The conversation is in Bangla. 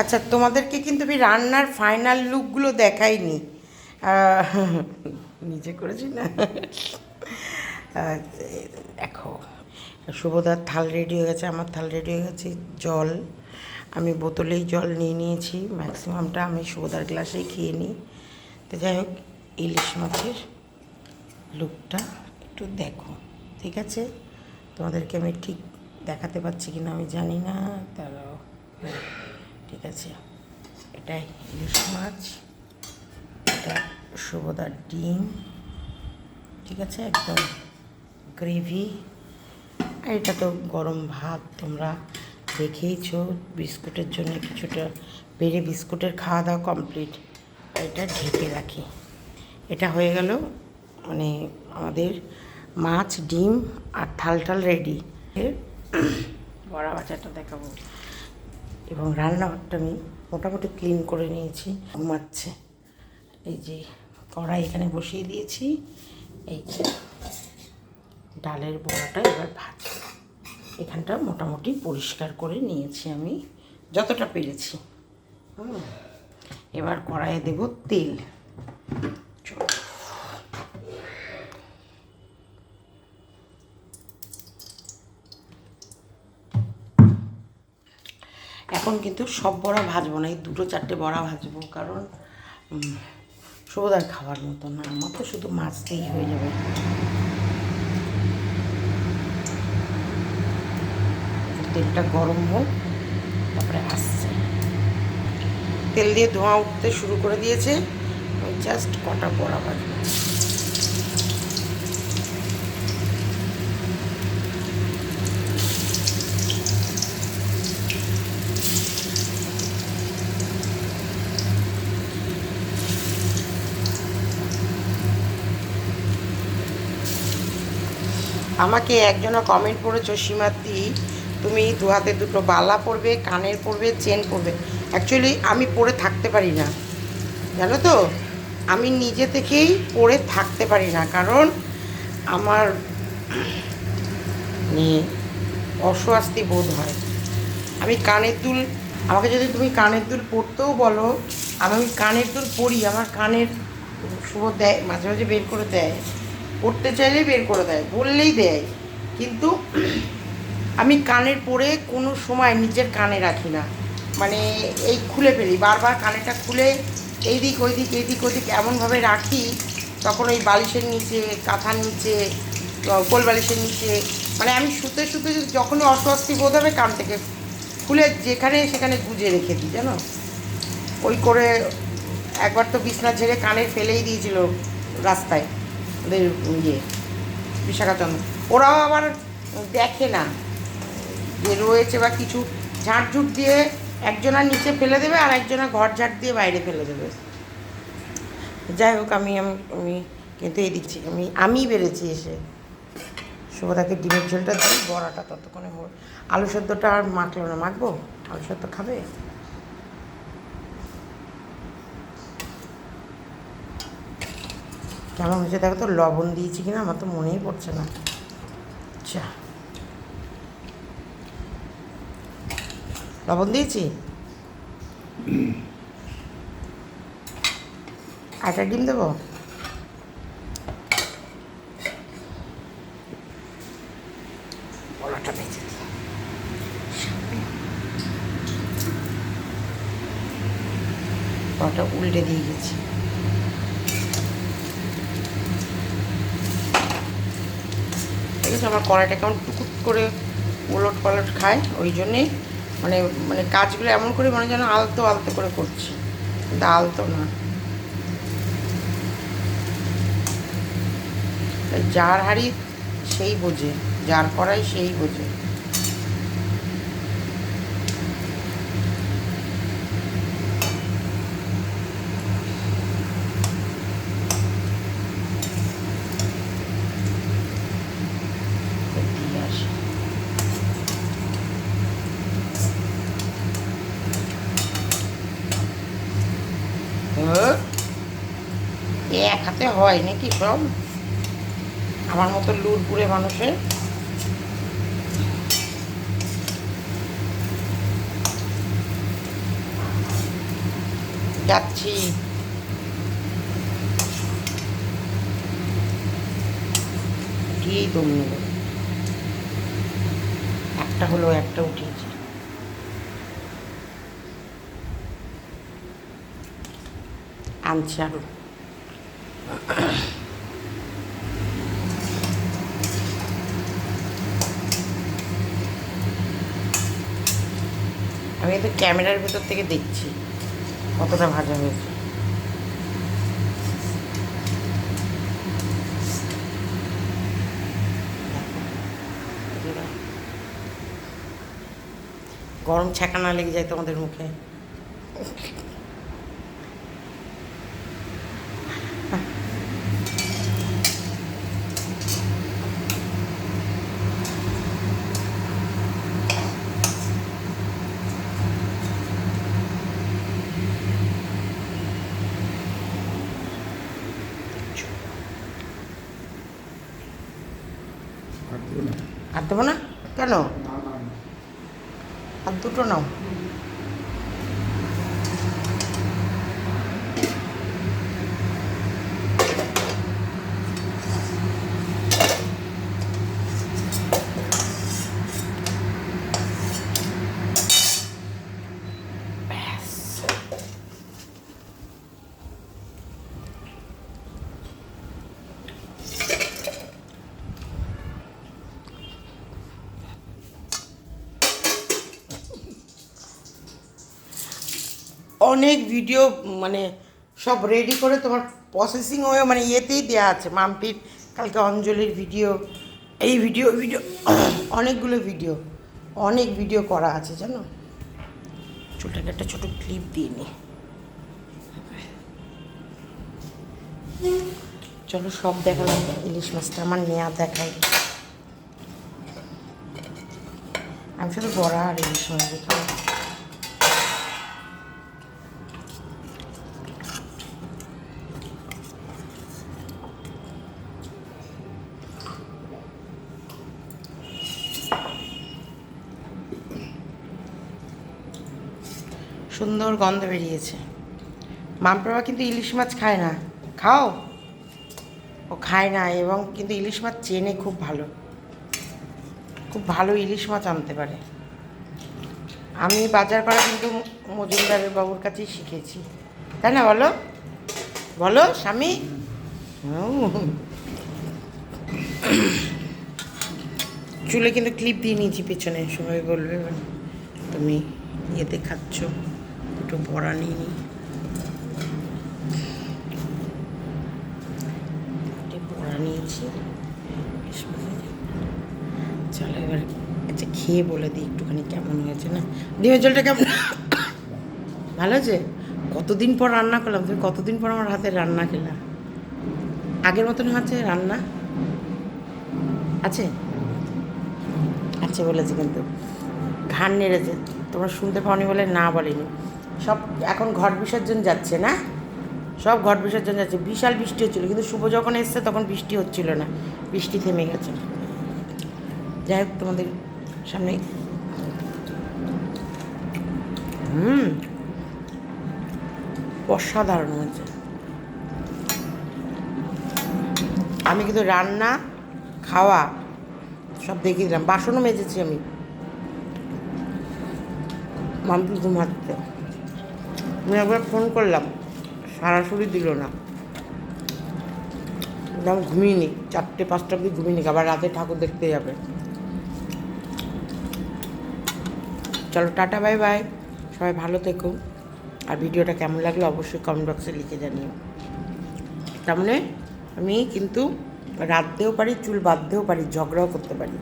আচ্ছা তোমাদেরকে কিন্তু আমি রান্নার ফাইনাল লুকগুলো দেখাইনি। নিজে করেছি না? দেখো, শুভদার থাল রেডি হয়ে গেছে, আমার থাল রেডি হয়ে গেছে, জল। আমি বোতলেই জল নিয়ে নিয়েছি ম্যাক্সিমামটা আমি শুভদার গ্লাসেই খেয়ে নিই। তো যাই হোক, ইলিশ মাছের লুকটা একটু দেখো, ঠিক আছে? তোমাদেরকে আমি ঠিক দেখাতে পারছি কিনা আমি জানি না তারাও ঠিক আছে? এটাই ইলিশ মাছ, এটা শুভদার ডিম, ঠিক আছে? একদম গ্রেভি। আর এটা তো গরম ভাত, তোমরা দেখেইছো, বিস্কুটের জন্য কিছুটা বেড়ে বিস্কুটের খাওয়া দাওয়া কমপ্লিট এটা ঢেকে রাখি। এটা হয়ে গেল মানে আমাদের মাছ, ডিম আর থাল টাল রেডি বড়া বাচ্চাটা দেখাবো। এবং রান্নাঘরটা আমি মোটামুটি ক্লিন করে নিয়েছি, ঘুমাচ্ছে। এই যে কড়াই এখানে বসিয়ে দিয়েছি। এই যে ডালের বড়াটা এবার ভাত। এখানটা মোটামুটি পরিষ্কার করে নিয়েছি আমি, যতটা পেরেছি। হুম। এবার কড়াইয়ে দেব তেল। এখন কিন্তু সব বড়া ভাজবো না, এই দুটো চারটে বড়া ভাজবো, কারণ শুভদার খাবার মতো না, আমার তো শুধু মাছ দিয়েই হয়ে যাবে। তেলটা গরম হোক, তারপরে আসছে। তেল দিয়ে ধোঁয়া উঠতে শুরু করে দিয়েছে জাস্ট কটা বড়া ভাজবো। আমাকে একজনা কমেন্ট করেছ সীমাতি তুমি দু হাতে দুটো বালা পরবে, কানের পরবে চেন পরবে। অ্যাকচুয়ালি আমি পরে থাকতে পারি না। জানো তো? আমি নিজে থেকেই পরে থাকতে পারি না। কারণ আমার মানে অস্বস্তি বোধ হয়। আমি কানের দুল, আমাকে যদি তুমি কানের দুল পরতেও বলো, আমি কানের দুল পরি, আমার কানের শুভ দেয়, মাঝে মাঝে বের করে দেয়। পড়তে চাইলেই বের করে দেয়, বললেই দেয়। কিন্তু আমি কানের পরে কোনো সময় নিজের কানে রাখি না। মানে এই খুলে ফেলি, বারবার কানেরটা খুলে এই দিক ওই দিক এই দিক ওই দিক এমনভাবে রাখি, তখন ওই বালিশের নিচে, কাঁথার নিচে, গোল বালিশের নিচে মানে আমি শুতে শুতে যখনই অস্বস্তি বোধ হবে কান থেকে খুলে যেখানে সেখানে গুজে রেখে দিই, জানো? ওই করে একবার তো বিছনা ঝেড়ে কানে ফেলেই দিয়েছিল রাস্তায়। ওদের ইয়ে বিশাখাচন্দ্র। ওরাও আবার দেখে না যে রয়েছে বা কিছু ঝাড়ঝুট দিয়ে একজনা নিচে ফেলে দেবে আর একজনা ঘর ঝাড় দিয়ে বাইরে ফেলে দেবে। যাই হোক, আমি আমি- কিন্তু এই দিচ্ছি, আমি আমি বেড়েছি এসে। শুভদাকে ডিমের ঝোলটা দিই, বড়াটা ততক্ষণে হোক আলু সেদ্ধটা আর মাখলো না, মাখবো? আলু সেদ্ধ খাবে? কেমন হয়েছে? দেখো তো লবণ দিয়েছি কিনা, আমার তো মনেই পড়ছে না। আচ্ছা লবণ দিয়েছি? আটা ডিম দেবো? দিই। উল্টে দিয়ে গেছি। আছে আমার কড়াইটা কেমন টুকুট করে উলট পালট খায়, ওই জন্যে মানে মানে কাজগুলো এমন করে মনে যেন আলতো আলতো করে করছি। কিন্তু আলতো না। যার হাড়ি সেই বোঝে, যার করাই সেই বোঝে দিয়ে আসি হ্যাঁ? হাতে হয় নাকি সব আমার মতো লুরপুরে মানুষের। যাচ্ছি। গিয়েই দম একটা হলো, একটা উঠিয়েছে আনছি আরও। আমি তো ক্যামেরার ভেতর থেকে দেখছি কতটা ভাজা হয়েছে। গরম ছ্যাঁকা না লেগে যায় তোমাদের মুখে আর দেবো না আর দেবো না কেন। আর দুটো নাও অনেক ভিডিও মানে সব রেডি করে তোমার প্রসেসিং হয়ে মানে ইয়েতেই দেওয়া আছে। মাম্পির, কালকে অঞ্জলির ভিডিও এই ভিডিও ভিডিও অনেকগুলো ভিডিও অনেক ভিডিও করা আছে, জানো? চুলটাকে একটা ছোটো ক্লিপ দিয়ে নি। চলো সব দেখালাম, ইলিশ মাছটা আমার নেয়া দেখাই। আমি শুধু বড়া আর ইলিশ মাছ দেখাবো সুন্দর গন্ধ বেরিয়েছে। মামপ্রভা কিন্তু ইলিশ মাছ খায় না। খাও। ও খায় না এবং কিন্তু ইলিশ মাছ চেনে খুব ভালো। খুব ভালো ইলিশ মাছ আনতে পারে। আমি বাজার করা কিন্তু মজুমদারের বাবুর কাছেই শিখেছি। তাই না বলো? বলো, স্বামী। চুলে কিন্তু ক্লিপ দিয়ে নিয়েছি, পেছনে। সবাই বলবে, তুমি ইয়েতে খাচ্ছ। দুটো বড়া নিয়ে নি দুটো বড়া নিয়েছি। চলো এবার আচ্ছা খেয়ে বলে দিই একটুখানি কেমন হয়েছে, না? ডিমের জলটা কেমন? ভালো আছে কতদিন পর রান্না করলাম? তুমি কতদিন পর আমার হাতে রান্না খেলা? আগের মতন হচ্ছে রান্না? আছে? আছে বলেছে কিন্তু। ঘাড় নেড়েছে। তোমরা শুনতে পাওনি বলে না বলেনি। সব এখন ঘট বিসর্জন যাচ্ছে না? সব ঘট বিসর্জন যাচ্ছে। বিশাল বৃষ্টি হচ্ছিল, কিন্তু শুভ যখন এসছে তখন বৃষ্টি হচ্ছিল না। বৃষ্টি থেমে গেছে। যাই হোক, তোমাদের সামনে হুম, অসাধারণ হয়েছে। আমি কিন্তু রান্না, খাওয়া সব দেখিয়ে দিলাম। বাসনও মেজেছি আমি। মাম্পি ঘুমাচ্ছে আমি একবার ফোন করলাম, সরাসরি দিল না। আমি ঘুমিয়ে নি, চারটে, পাঁচটা অব্দি ঘুমিয়ে নি, আবার রাতে ঠাকুর দেখতে যাবে। চলো, টাটা, বাই বাই। সবাই ভালো থেকো। আর ভিডিওটা কেমন লাগল অবশ্যই কমেন্ট বক্সে লিখে জানিও। তার মানে আমি কিন্তু রাঁধতেও পারি, চুল বাঁধতেও পারি, ঝগড়াও করতে পারি।